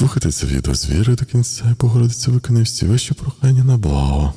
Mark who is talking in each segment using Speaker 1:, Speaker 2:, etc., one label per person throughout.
Speaker 1: Слухайте це відео з вірою до кінця і Богородиця виконає всі ваші прохання на благо.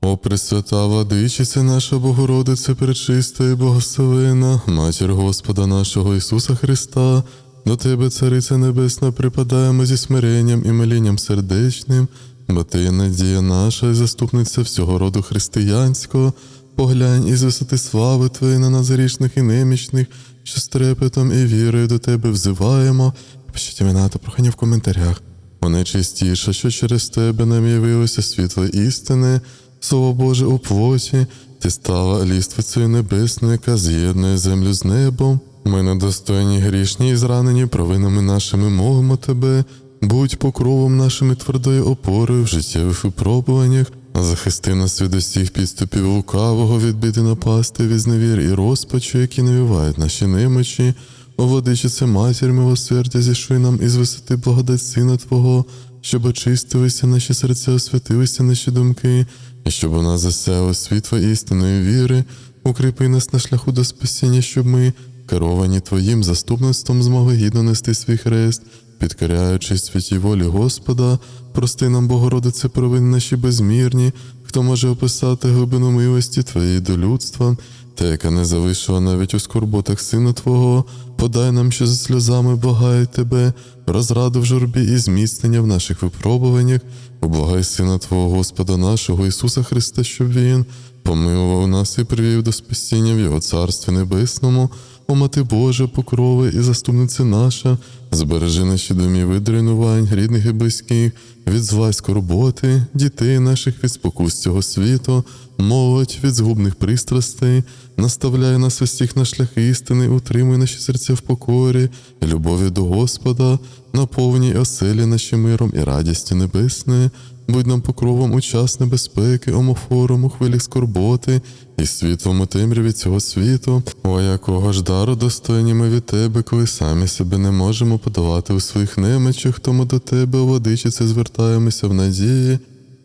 Speaker 1: О Пресвята Владичице наша Богородице, пречиста і благословена, Матір Господа нашого Ісуса Христа, до Тебе, Цариця Небесна, припадаємо зі смиренням і молінням сердечним, бо Ти є надія наша і заступниця всього роду християнського, поглянь із висоти слави Твоєї на нас грішних і немічних, що з трепетом і вірою до Тебе взиваємо. Пишіть імена та прохання в коментарях. О найчистіша, що через тебе нам явилося світло істини, Слово Боже у плоті, ти стала ліствицею небесною, яка з'єднує землю з небом. Ми недостойні грішні і зранені провинами нашими мовимо тебе, будь покровом нашими твердою опорою в життєвих випробуваннях, захисти нас від усіх підступів лукавого, від біди напасти, від зневір і розпачу, які навівають наші немочі. О, владичице матір милосердя, зішли нам із висоти благодать Сина Твого, щоб очистилися наші серця, освятилися наші думки, і щоб нас засяяло світло істинної віри, укріпи нас на шляху до спасіння, щоб ми, керовані Твоїм заступництвом, змогли гідно нести свій хрест, підкоряючись святій волі Господа, прости нам, Богородице, провини наші безмірні, хто може описати глибину милості Твоєї до людства, та яка не залишила навіть у скорботах Сина Твого, подай нам, що за сльозами благає Тебе, розраду в журбі і зміцнення в наших випробуваннях, облагай Сина Твого Господа нашого Ісуса Христа, щоб Він помилував нас і привів до спасіння в Його Царстві Небесному, о Мати Божа, покрови і заступниця наша, збережи наші домі від руйнувань, рідних і близьких, від зла скорботи, дітей наших від спокус цього світу, молодь від згубних пристрастей, наставляй нас усіх на шляхи істини, утримуй наші серця в покорі, любові до Господа, наповнюй оселі наші миром і радістю небесною, будь нам покровом у час небезпеки, омофором у хвилі скорботи, і світлом у темряві цього світу, о якого ж дару достойні ми від тебе, коли самі себе не можемо подолати у своїх немечах, тому до тебе, о владичице, звертаємося в надії.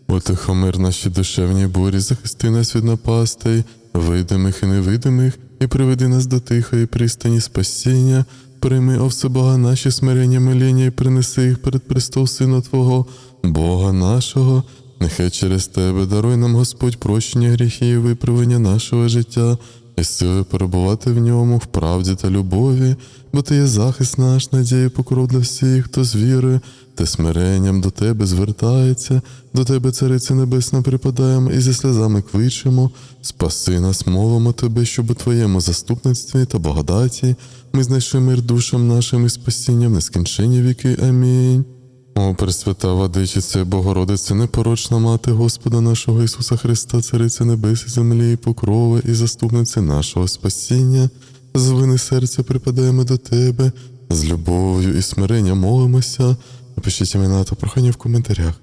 Speaker 1: Утихомир наші душевні бурі, захисти нас від напастей, видимих і невидимих, і приведи нас до тихої пристані спасіння, прийми, о всебога наші смирення миління і принеси їх перед престол Сина Твого, Бога нашого. Нехай через Тебе даруй нам Господь прощення гріхів і виправлення нашого життя, і сили перебувати в ньому в правді та любові, бо Ти є захист наш, надія покров для всіх, хто з вірою та смиренням до Тебе звертається, до Тебе, Цариця Небесна, припадаємо і зі сльозами кличемо, спаси нас, мовимо Тебе, щоб у Твоєму заступництві та благодаті ми знайшли мир душам нашим і спасінням в нескінченні віки. Амінь. О, Пресвята Владичице, Богородице, непорочна мати Господа нашого Ісуса Христа, Цариця Небес і землі, і покрови і заступниці нашого спасіння, з вини серця припадаємо до Тебе, з любов'ю і смиренням молимося. Напишіть імена та прохання в коментарях.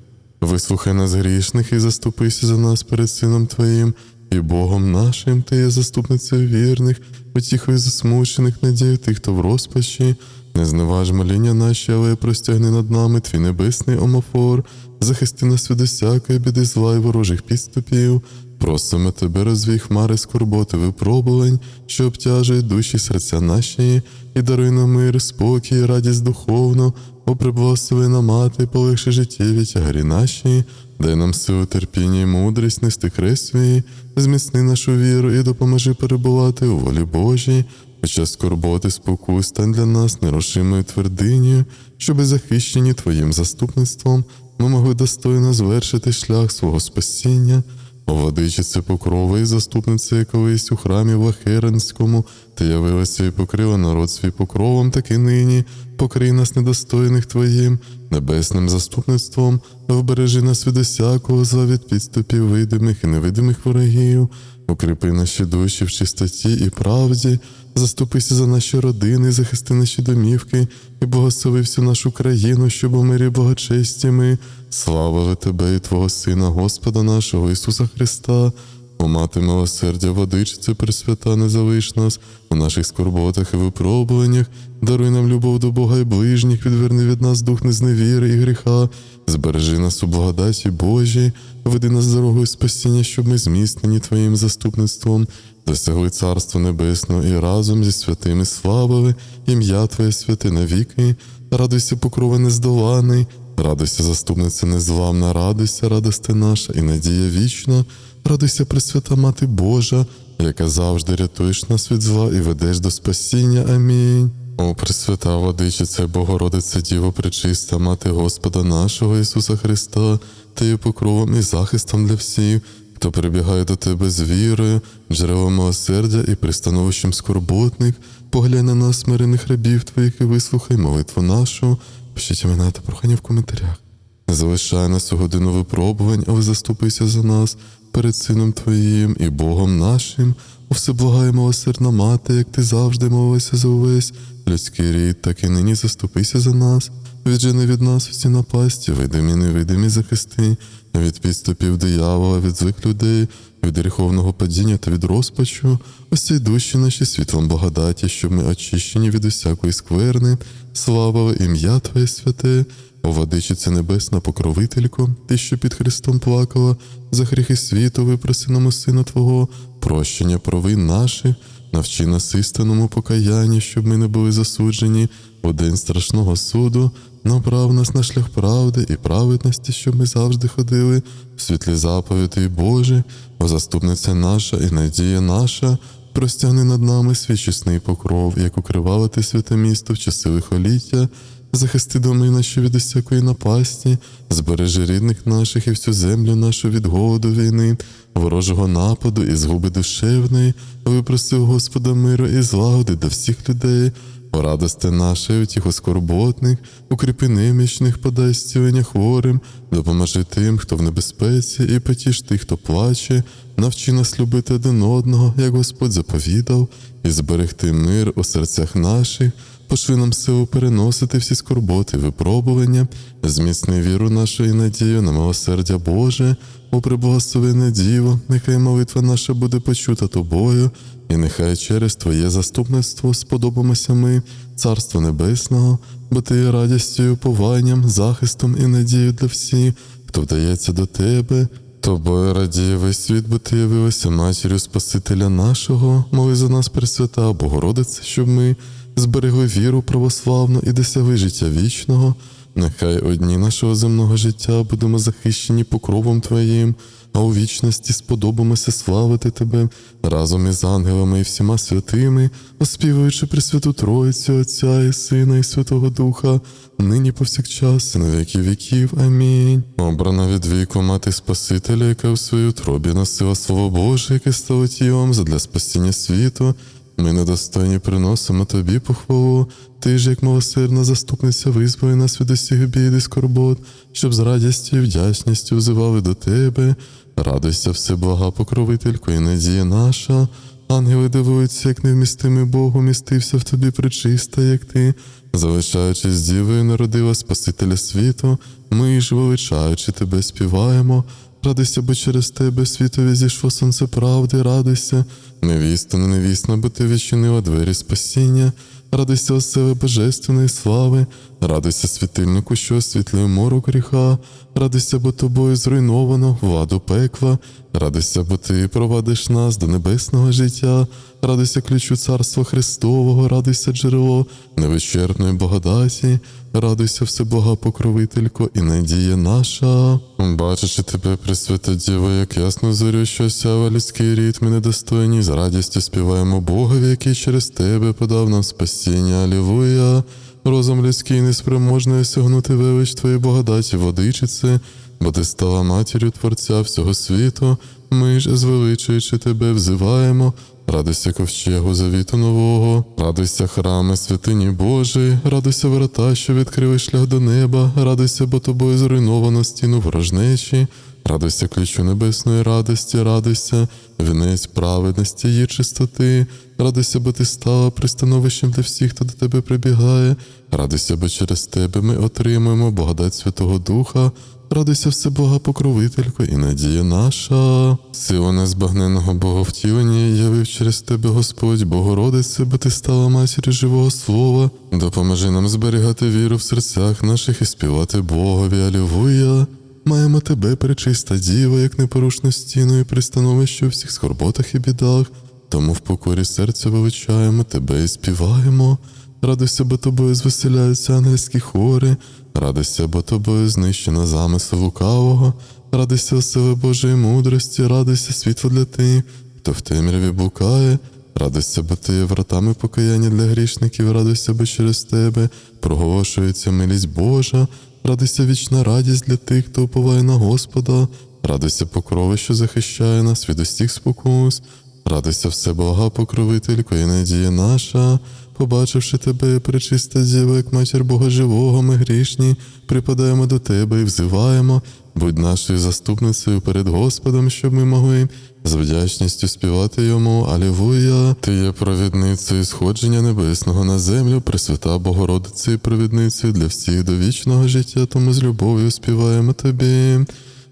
Speaker 1: Вислухай нас грішних і заступися за нас перед Сином Твоїм і Богом нашим, Ти є заступницею вірних, утіхою засмучених, надію тих, хто в розпачі. Не зневаж моління наші, але простягни над нами твій небесний омофор, захисти нас від усякої біди зла й ворожих підступів. Просимо тебе, розвій хмари скорботи випробувань, що обтяжують душі серця наші, і даруй нам мир, спокій, радість духовну, о приблагословена мати, полегши життєві тягарі наші, дай нам силу терпіння і мудрість нести свій, зміцни нашу віру і допоможи перебувати у волі Божій. Під час скорботи спокус стань для нас нерушимою твердинею, щоби захищені Твоїм заступництвом ми могли достойно звершити шлях свого спасіння. О, владичице покрови і заступнице колись у храмі Влахеренському, ти явилася і покрила народ свій покровом, так і нині покрий нас недостойних Твоїм, небесним заступництвом, вбережи нас від усякого зла від підступів видимих і невидимих ворогів, укріпи наші душі в чистоті і правді, заступися за наші родини, захисти наші домівки і благослови всю нашу країну, щоб у мирі благочесті ми славили Тебе і Твого Сина, Господа нашого Ісуса Христа. О мати милосердя, водичиця пресвята, не залиш нас у наших скорботах і випробуваннях, даруй нам любов до Бога і ближніх, відверни від нас дух незневіри і гріха, збережи нас у благодаті Божій, веди нас дорогою спасіння, щоб ми зміцнені Твоїм заступництвом, досягли Царства Небесного і разом зі святими славили, ім'я Твоє святе навіки, радуйся, покрови нездоланий, радуйся, заступниця незламна, радуйся, радости наша і надія вічна, радуйся, Пресвята Мати Божа, яка завжди рятуєш нас від зла і ведеш до спасіння. Амінь. О, Пресвята Владичице, Богородице, Діво Пречиста, Мати Господа нашого Ісуса Христа, Ти є покровом і захистом для всіх, хто прибігає до Тебе з вірою, джерелом милосердя і пристановищем скорботник, поглянь на нас, смирених рабів Твоїх, і вислухай молитву нашу. Пишіть імена та прохання в коментарях. Не залишай нас у годину випробувань, але заступися за нас перед Сином Твоїм і Богом нашим. О всеблага і милосердна мати, як ти завжди молилася за увесь людський рід, так і нині заступися за нас. Віджени від нас всі напасті, видимі, невидимі захисти, від підступів диявола, від злих людей, від гріховного падіння та від розпачу, цей душі наші світлом благодаті, щоб ми очищені від усякої скверни, славили ім'я Твоє святе, о владичице небесна покровителько, ти, що під Христом плакала, за гріхи світу випроси нам у Сина Твого, прощення провин наших, навчи нас істинному покаянні, щоб ми не були засуджені. У день страшного суду, направ нас на шлях правди і праведності, щоб ми завжди ходили в світлі заповідей Божі, о заступниця наша і надія наша, простягни над нами свій чесний покров, як укривала ти святе місто в часи лихоліття, захисти доми наші від усякої напасті, збережи рідних наших і всю землю нашу від голоду війни, ворожого нападу і згуби душевної, випроси Господа миру і злагоди до всіх людей. О радости нашої, утіху скорботних, укріпи немічних, подай зцілення хворим, допоможи тим, хто в небезпеці, і потіш тих, хто плаче, навчи нас любити один одного, як Господь заповідав, і зберегти мир у серцях наших, нам силу переносити всі скорботи, випробування, зміцни віру нашу і надію на милосердя Боже, о приблагословене Діво, нехай молитва наша буде почута тобою, і нехай через Твоє заступництво сподобаємося ми, Царство Небесного, бо Ти є радістю, і упованням, захистом і надією для всіх, хто вдається до Тебе. Тобою радіє весь світ, бо ти явилася матір'ю Спасителя нашого, моли за нас Пресвята, Богородице, щоб ми зберегли віру православну і досягли життя вічного. Нехай одні нашого земного життя будемо захищені покровом Твоїм, а у вічності сподобаємося славити Тебе разом із ангелами і всіма святими, оспівуючи Пресвяту Троїцю, Отця і Сина, і Святого Духа, нині повсякчас, і на віки віків. Амінь. Обрана від віку мати Спасителя, яка в своїй утробі носила Слово Боже, яке стало тілом задля спасіння світу. Ми недостойні приносимо тобі похвалу, ти ж, як милосердна заступниця, визволи нас від усіх бід і скорбот, щоб з радістю і вдячністю взивали до тебе. Радуйся, все блага покровителько і надія наша. Ангели дивуються, як невмістимий Бог умістився в тобі причиста, як ти, залишаючись дівою, народила Спасителя світу, ми ж, величаючи тебе, співаємо. Радуйся, бо через тебе світові зійшло сонце правди, радуйся, невіста, не невісна, бо ти відчинила двері спасіння, радуйся оселе божественної слави, радуйся світильнику, що освітлює морок гріха, радуйся, бо тобою зруйновано владу пекла, радуйся, бо ти провадиш нас до небесного життя, радуйся ключу Царства Христового, радуйся джерело невичерпної благодаті, радуйся все Бога покровителько і надія наша. Бачачи тебе, Пресвята Діво, як ясну зорю, що осява людський рід, недостойні, з радістю співаємо Богові, який через тебе подав нам спасіння. Алілуя! Розум людський неспроможний осягнути велич Твоєї благодаті, водичице, бо ти стала матір'ю Творця всього світу, ми ж, звеличуючи тебе, взиваємо. Радуйся ковчегу завіту нового, радуйся храми святині Божої, радуйся ворота, що відкрили шлях до неба, радуйся, бо тобою зруйновано стіну ворожнечі, Радуйся ключу небесної радості, радуйся, вінець праведності її чистоти, радуйся, бо ти стала пристановищем для всіх, хто до тебе прибігає. Радуйся, бо через тебе ми отримуємо благодать Святого Духа. Радуйся все Бога покровителько і надія наша. Сила незбагненного Боговтілення явив через тебе Господь, Богородице, бо ти стала матір'ю живого слова. Допоможи нам зберігати віру в серцях наших і співати Богові. Алілуя. Маємо тебе, пречиста діва, як непорушну стіну і пристановище у всіх скорботах і бідах. Тому в покорі серця величаємо тебе і співаємо. Радуйся, бо тобою звеселяються ангельські хори, радуйся, бо тобою знищено замисел лукавого, радуйся осели Божої мудрості, радуйся світло для тих, хто в темряві блукає, радуйся, бо ти є вратами покаяння для грішників, радуйся, бо через тебе проголошується милість Божа, радуйся вічна радість для тих, хто уповає на Господа, радуйся покрови, що захищає нас від усіх спокус. Радуйся все блага покровителько і надія наша, побачивши тебе, пречиста діва, як матір Бога живого, ми грішні, припадаємо до тебе і взиваємо, будь нашою заступницею перед Господом, щоб ми могли з вдячністю співати йому Алілуя. Ти є провідницею сходження небесного на землю, Пресвята Богородице і провідницею для всіх до вічного життя, тому з любов'ю співаємо тобі.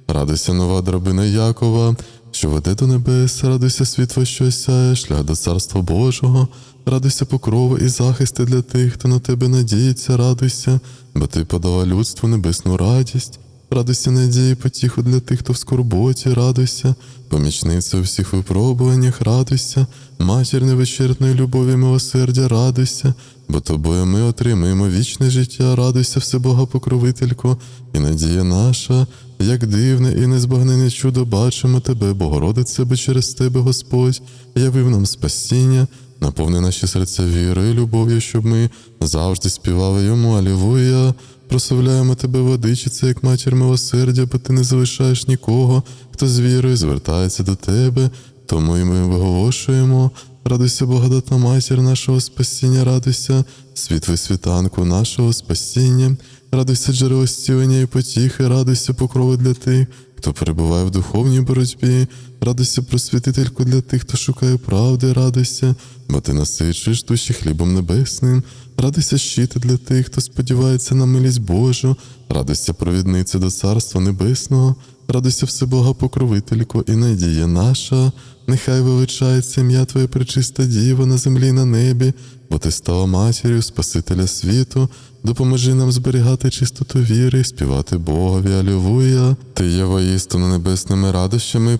Speaker 1: Радуйся, нова драбина Якова, що веде до небес, радуйся світло, що осяє, шлях до царства Божого, радуйся покрови і захисти для тих, хто на тебе надіється, радуйся, бо ти подала людству небесну радість. Радуйся надії, потіху для тих, хто в скорботі, радуйся, помічниця у всіх випробуваннях, радуйся, матір невичерпної любові, милосердя, радуйся, бо тобою ми отримаємо вічне життя, радуйся, все Бога покровителько, і надія наша, як дивне і незбагнене чудо бачимо тебе, Богородице, бо через тебе, Господь, явив нам спасіння, наповни наші серця вірою любов'ю, щоб ми завжди співали йому Алілуя. Прославляємо тебе, водичице, як матір милосердя, бо ти не залишаєш нікого, хто з вірою звертається до тебе, тому і ми виголошуємо. Радуйся, благодатна матір нашого спасіння, радуйся, світлий світанку нашого спасіння, радуйся джерело зцілення і потіхи, радуйся покрови для тих, хто перебуває в духовній боротьбі, радуйся просвітительку для тих, хто шукає правди, радуйся, бо ти насичуєш душі хлібом небесним, радуйся щити для тих, хто сподівається на милість Божу, радуйся провідниця до Царства Небесного, радуйся Всебога покровителько і надія наша, нехай величається ім'я Твоє пречиста Діва на землі і на небі, бо ти стала матір'ю Спасителя світу, допоможи нам зберігати чистоту віри, співати Богові, Алілуя. Ти є воістину небесними радощами і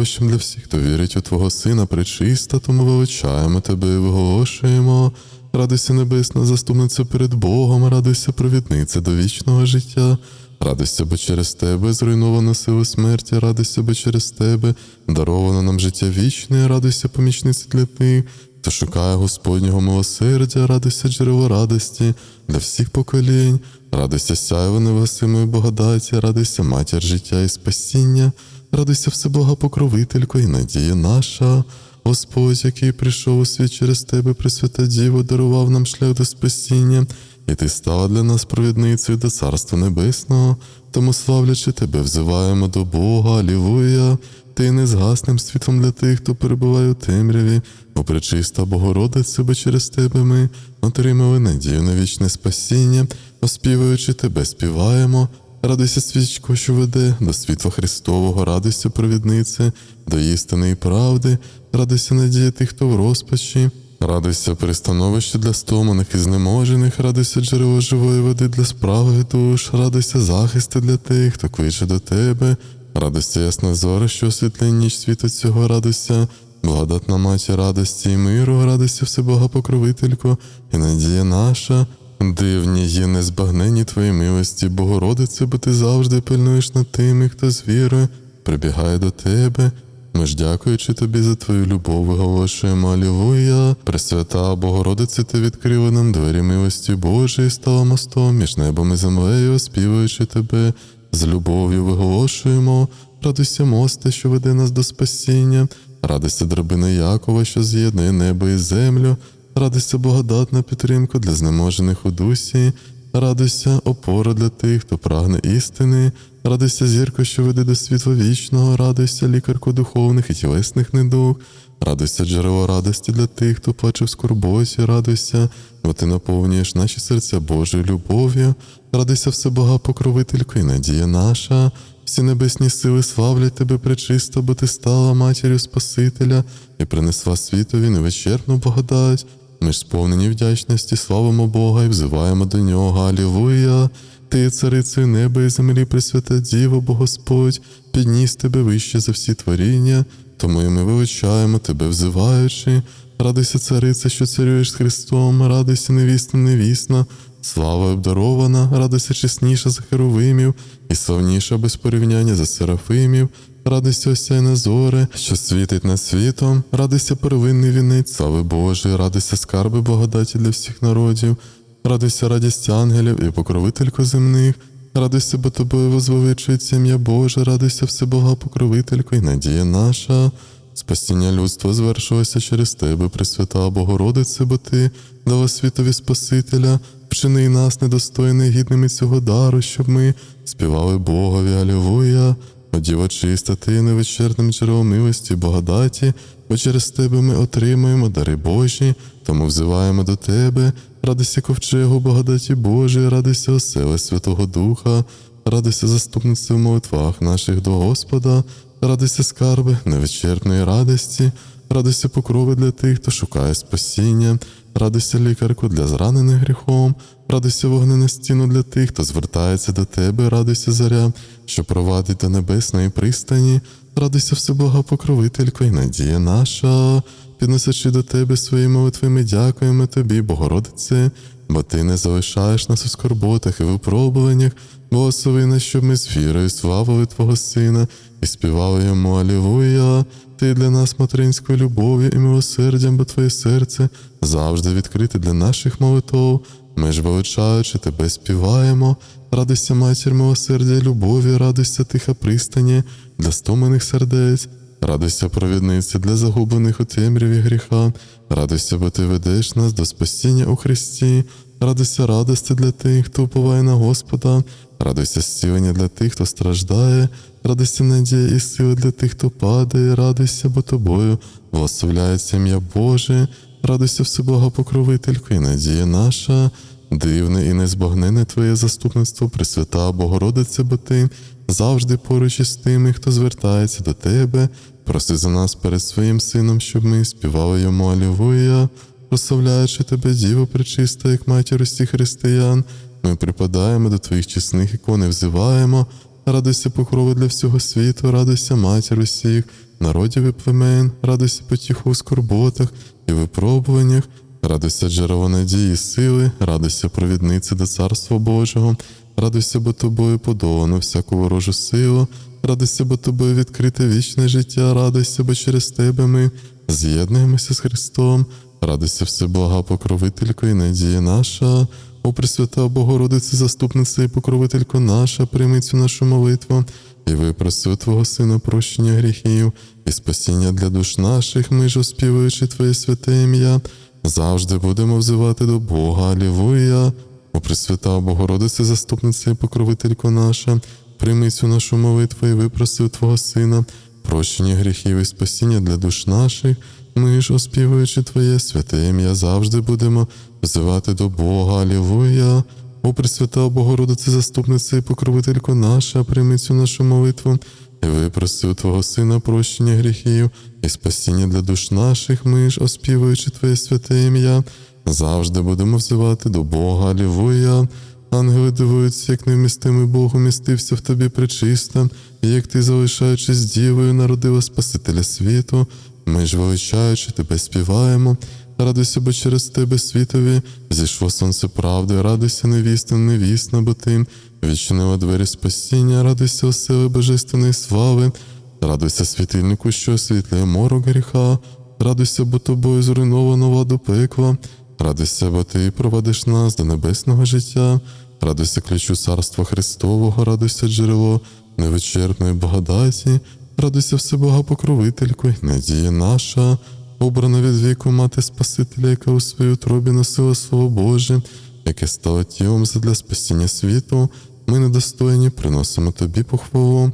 Speaker 1: пристановищем для всіх, хто вірить у Твого Сина пречиста, тому величаємо тебе і виголошуємо. Радуйся небесна заступниця перед Богом, радуйся провідниця до вічного життя. Радуйся, бо через тебе зруйновано силу смерті, радуйся, бо через тебе даровано нам життя вічне, радуйся, помічниця для тих, хто шукає Господнього милосердя, радуйся джерело радості для всіх поколінь, радуйся сяйво невесимої благодаті, радуйся матір життя і спасіння, радуйся Всебога покровителько і надія наша. Господь, який прийшов у світ через тебе, Пресвята Діво, дарував нам шлях до спасіння, і ти стала для нас провідницею до Царства Небесного, тому славлячи тебе, взиваємо до Бога, Алілуя, ти незгасним світлом для тих, хто перебуває у темряві, о пречиста Богородице, бо через тебе ми отримали надію на вічне спасіння, оспівуючи тебе, співаємо. Радуйся, свічко, що веде до світла Христового, радуйся, провіднице, до істини і правди, радуйся надія тих, хто в розпачі, радуйся пристановище для стоманих і знеможених, радуйся джерело живої води для справи душ, радуйся захисти для тих, хто кличе до тебе, радуйся ясна зора, що освітлює ніч світу цього, радуйся, благодатна матір радості і миру, радуйся всебога покровителько, і надія наша. Дивні є незбагнені твої милості, Богородице, бо ти завжди пильнуєш над тими, хто з вірою прибігає до тебе. Ми ж дякуючи тобі за твою любов, виголошуємо Алілуя. Пресвята Богородице, ти відкрила нам двері милості Божої, стала мостом між небом і землею, оспівуючи тебе, з любов'ю виголошуємо. Радуйся, мосте, що веде нас до спасіння, радуйся драбина Якова, що з'єднує небо і землю. Радуйся благодатна підтримка для знеможених у дусі, радуйся, опора для тих, хто прагне істини, радуйся, зірко, що веде до світла вічного, радуйся, лікарко духовних і тілесних недуг, радуйся, джерело радості для тих, хто плаче в скорботі, радуйся, бо ти наповнюєш наші серця Божою любов'ю, радуйся, все Бога, покровителько і надія наша. Всі небесні сили славлять тебе пречисто, бо ти стала матір'ю Спасителя. І принесла світові невичерпну благодать. Ми ж сповнені вдячності, славимо Бога і взиваємо до нього. Алілуя! Ти, царицею неба і землі, Пресвята Діво, бо Господь, підніс тебе вище за всі творіння, тому і ми величаємо тебе, взиваючи. Радуйся, царице, що царюєш з Христом, радуйся, невісна, невісна, слава обдарована, радуйся чесніша за херовимів, і славніша без порівняння за серафимів. Радуйся осяйна зоре, що світить над світом, радуйся первинний вінець, слави Божої, радуйся скарби благодаті для всіх народів, радуйся радість ангелів і покровителько земних, радуйся, бо тобою возвеличується ім'я Боже, радуйся всебога покровителько і надія наша. Спасіння людства звершилося через тебе, Пресвята Богородице, бо ти дала світові Спасителя, вчини нас недостойними гідними цього дару, щоб ми співали Богові, Алілуя. О Діво чиста, ти невичерпним джерелом милості, благодаті, бо через тебе ми отримаємо дари Божі, тому взиваємо до тебе, радуйся ковчегу, благодаті Божої, радуйся оселе Святого Духа, радуйся заступництво в молитвах наших до Господа, радуйся скарби невичерпної радості, радуйся покрови для тих, хто шукає спасіння, радуйся лікарку для зранених гріхом, радуйся вогнена стіну для тих, хто звертається до тебе, радуйся заря, що провадить до небесної пристані, радуйся всебога покровителько і надія наша, підносячи до тебе свої молитви, ми дякуємо тобі, Богородице, бо ти не залишаєш нас у скорботах і випробуваннях, благослови нас, щоб ми з вірою славили Твого Сина і співали йому Алілуя. Ти для нас материнською любов'ю і милосердям, бо Твоє серце завжди відкрите для наших молитов. Ми ж величаючи тебе співаємо, радуйся матір милосердя любові, радуйся тиха пристані для стоманих сердець, радуйся провідниці для загублених у темряві гріха, радуйся, бо ти ведеш нас до спасіння у Христі, радуйся радості для тих, хто уповає на Господа, радуйся зцілення для тих, хто страждає, радуйся надія і сила для тих, хто падає, радуйся, бо тобою благословляється ім'я Боже, радуйся всебога покровителько і надія наша. Дивне і незбагнене Твоє заступництво, Пресвята Богородице, бо Ти завжди поруч із тими, хто звертається до Тебе, проси за нас перед своїм сином, щоб ми співали йому Алілуя, прославляючи Тебе, Діво пречиста, як матір усіх християн, ми припадаємо до Твоїх чесних ікон і взиваємо, радуйся покрови для всього світу, радуйся матір усіх, народів і племен, радуйся потіху у скорботах і випробуваннях. Радуйся джерело надії, і сили, радуйся провідниці до Царства Божого, радуйся, бо тобою подолано всяку ворожу силу, радуйся, бо тобою відкрите вічне життя, радуйся, бо через тебе ми з'єднуємося з Христом, радуйся всеблага покровителько і надія наша. О Пресвята Богородице, заступниця і покровителько наша, прийми цю нашу молитву і випроси Твого Сина прощення гріхів і спасіння для душ наших, ми ж оспівуючи Твоє святе ім'я. Завжди будемо взивати до Бога, Алілуя. О Пресвята Богородице, заступниця і покровителько наша, прийми цю нашу молитву і випроси у Твого Сина, прощення гріхів і спасіння для душ наших. Ми ж, оспівуючи Твоє святе ім'я, завжди будемо взивати до Бога, Алілуя. О Пресвята Богородице, заступниця і покровителько наша, прийми цю нашу молитву і випроси у Твого Сина прощення гріхів і спасіння для душ наших, ми ж, оспівуючи Твоє святе ім'я, завжди будемо взивати до Бога, Алілуя. Ангели дивуються, як невмістимий Бог умістився в тобі причиста, і як ти, залишаючись дівою, народила Спасителя світу. Ми ж величаючи тебе співаємо. Радуйся, бо через тебе світові зійшло сонце правди, радуйся, невісна, невісна, бо ти відчинила двері спасіння, радуйся, осели божественної слави, радуйся світильнику, що освітлює морок гріха, радуйся, бо тобою зруйновано владу пекла, радуйся, бо ти провадиш нас до небесного життя, радуйся ключу царства Христового, радуйся джерело невичерпної благодаті, радуйся всебога покровительку, надія наша обрана від віку мати Спасителя, яка у своїй утробі носила Слово Боже, яке стало тілом задля спасіння світу, ми недостойні, приносимо тобі похвалу.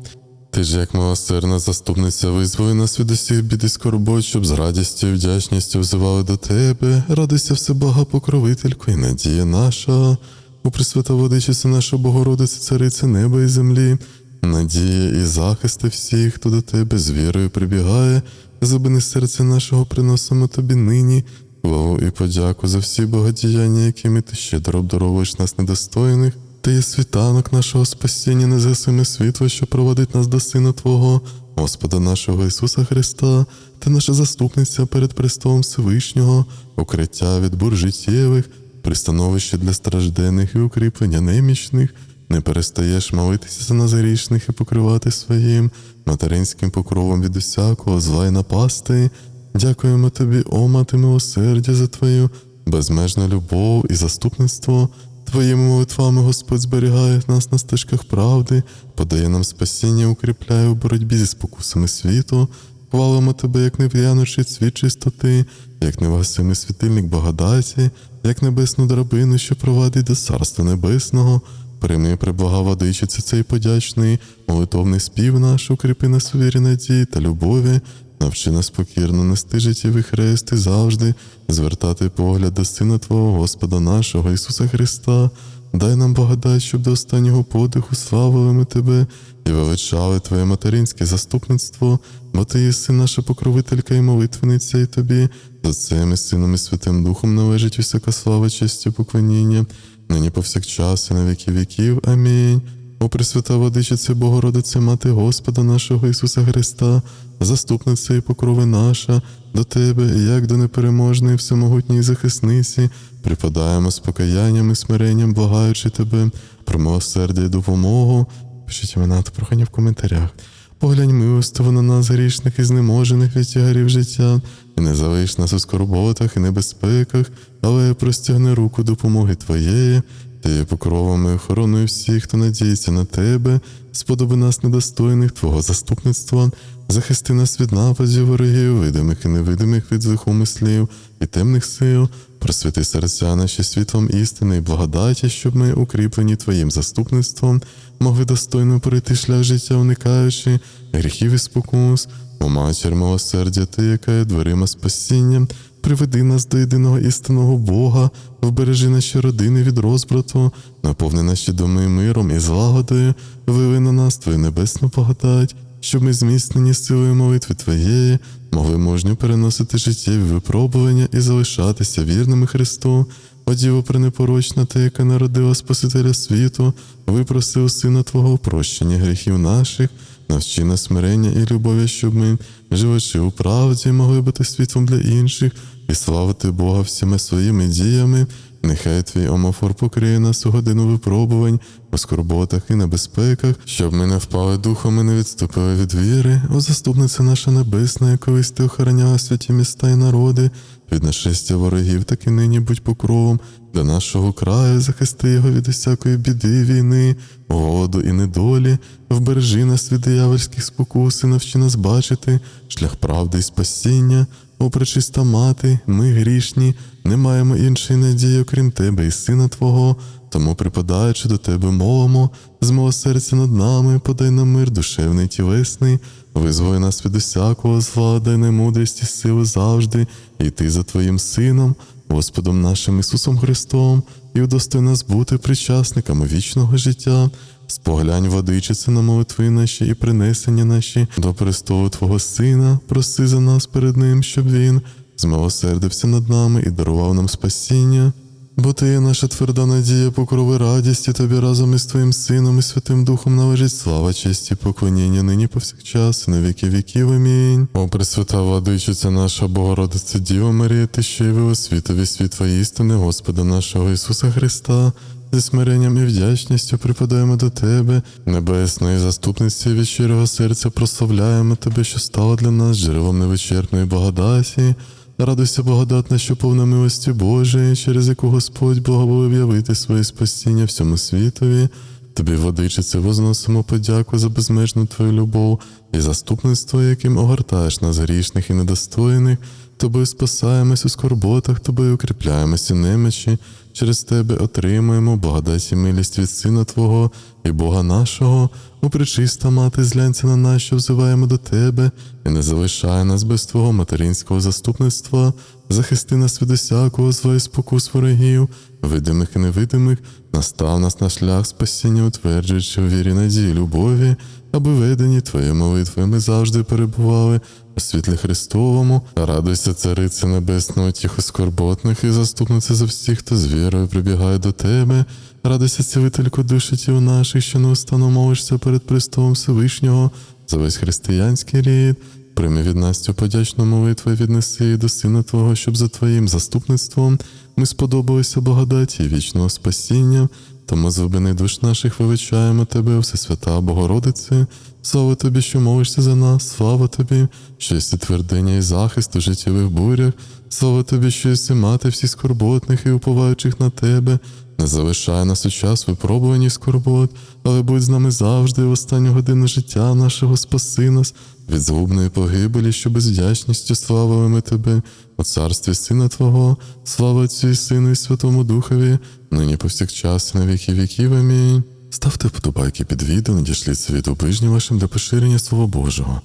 Speaker 1: Ти ж, як милосердна заступниця, визволи нас від усіх бід і скорбот, щоб з радістю і вдячністю взивали до тебе. Радуйся всебага, покровителько і надія наша. У Пресвята Водичице наша Богородице, Царице неба і землі, надія і захисти всіх, хто до тебе з вірою прибігає, забини серця нашого приносимо тобі нині. Славу і подяку за всі богодіяння, якими ти щедро обдаровуєш нас недостойних. Ти є світанок нашого спасіння, незгасиме світло, що проводить нас до Сина Твого, Господа нашого Ісуса Христа, ти наша заступниця перед престолом Всевишнього, укриття від бур життєвих, пристановище для страждених і укріплення немічних. Не перестаєш молитися за нас грішних і покривати своїм материнським покровом від усякого зла й напасти. Дякуємо тобі, о мати милосердя, за твою безмежну любов і заступництво. Твоїми молитвами Господь зберігає нас на стежках правди, подає нам спасіння, укріпляє у боротьбі зі спокусами світу. Хвалимо тебе, як нев'яночий цвіт чистоти, як невгасимий світильник благодаті, як небесну драбину, що провадить до царства небесного. Прийми водичиці цей подячний, молитовний спів наш, укріпи нас у вірі надії та любові, навчи нас покірно нести життєвий хрест і завжди звертати погляд до Сина Твого Господа нашого Ісуса Христа. Дай нам благодать, щоб до останнього подиху славили ми Тебе і величали Твоє материнське заступництво, бо Ти єси наша покровителька і молитвениця, і Тобі, за і Сином і Святим Духом належить усяка слава, честь і поклоніння, нині повсякчас і на віки віків. Амінь. О Пресвята Водичице, Богородице, Мати Господа нашого Ісуса Христа, заступниця і покрови наша, до Тебе, як до непереможної всемогутньої захисниці, припадаємо з покаянням і смиренням, благаючи Тебе про милосердя і допомогу. Пишіть імена та прохання в коментарях. Поглянь милостиво на нас, грішних і знеможених від тягарів життя, і не залиш нас у скорботах і небезпеках, але простягни руку допомоги Твоєї. Ти є покровом і охороною всіх, хто надіється на тебе, сподоби нас недостойних Твого заступництва, захисти нас від нападів ворогів, видимих і невидимих від злих умислів і темних сил, просвіти серця наші світлом істини і благодаті, щоб ми, укріплені Твоїм заступництвом, могли достойно пройти шлях життя, уникаючи гріхів і спокус. О матір милосердя, ти, яка є дверима спасіння, приведи нас до єдиного істинного Бога, вбережи наші родини від розбрату, наповни наші доми миром і злагодою, вили на нас Твою небесну благодать, щоб ми зміцнені силою молитви Твоєї, могли мужньо переносити життєві випробування і залишатися вірними Христу. О Діво пренепорочна, та, яка народила Спасителя світу, випроси у Сина Твого прощення гріхів наших, навчи нас смирення і любові, щоб ми, живучи у правді, могли бути світлом для інших і славити Бога всіма своїми діями. Нехай твій омофор покриє нас у годину випробувань, у скорботах і небезпеках, щоб ми не впали духом і не відступили від віри. О заступниця наша небесна, якось ти охороняла святі міста і народи, від нашестя ворогів, так і нині будь покровом для нашого краю, захисти його від усякої біди, війни, голоду і недолі, вбережи нас від диявольських спокус і навчи нас бачити шлях правди і спасіння. О, пречиста мати, ми грішні, не маємо іншої надії, окрім тебе і сина Твого, тому, припадаючи до тебе, молимо, з мого серця над нами, подай нам мир душевний тілесний, визволи нас від усякого зла, дай нам мудрість і сили завжди, і ти за Твоїм Сином, Господом нашим Ісусом Христом, і удостой нас бути причасниками вічного життя. Споглянь водичице на молитви наші і принесення наші до престолу Твого Сина, проси за нас перед Ним, щоб Він змилосердився над нами і дарував нам спасіння. Бо ти є наша тверда надія, покрови радість, і тобі разом із Твоїм Сином і Святим Духом належить слава, честь і поклоніння нині повсякчас, і на віки віків. Амінь. О, Пресвята Владичиця наша Богородиця Діва Марія, ти що явила світові світла істини Господа нашого Ісуса Христа. Зі смиренням і вдячністю припадаємо до Тебе, небесної заступниці від щирого серця прославляємо Тебе, що стала для нас джерелом невичерпної благодаті. Радуйся, благодатна, що повна милості Божої, через яку Господь благоволив явити своє спасіння всьому світові. Тобі, водичице, возносимо подяку за безмежну Твою любов і заступництво, яким огортаєш нас грішних і недостойних. Тобою спасаємось у скорботах, тобою укріпляємося немечі, через тебе отримуємо благодать і милість від Сина Твого і Бога нашого, у причиста мати зглянься на нас, що взиваємо до Тебе, і не залишай нас без Твого материнського заступництва, захисти нас від усякого зла і спокус ворогів, видимих і невидимих, настав нас на шлях спасіння, утверджуючи в вірі надії, любові, аби ведені Твої молитви ми завжди перебували у світлі Христовому, радуйся, царице небесного, тихо скорботних і заступниця за всіх, хто з вірою прибігає до тебе. Радуйся, цілителько душі тіл наших, що неустанно молишся перед престолом Всевишнього, за весь християнський рід. Прийми від нас цю подячну молитву і віднеси її до Сина Твого, щоб за Твоїм заступництвом ми сподобалися благодаті вічного спасіння. Тому з глибини душ наших величаємо Тебе, Всесвята Богородице, слава Тобі, що молишся за нас, слава Тобі, що єси твердиня і захист у життєвих бурях, слава Тобі, що єси мати всіх скорботних і уповаючих на Тебе. Не залишай нас у час випробувань і скорбот, але будь з нами завжди в останню годину життя нашого спаси нас від згубної погибелі, що безвдячністю славили ми Тебе, у царстві Сина Твого, слава Отцю і Сину і Святому Духові, нині повсякчас на віки віків. Амінь. Ставте вподобайки під відео, надішліть світу ближнім вашим для поширення Слова Божого.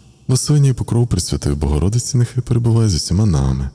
Speaker 1: І покров Пресвятої Богородиці нехай перебуває з усіма нами.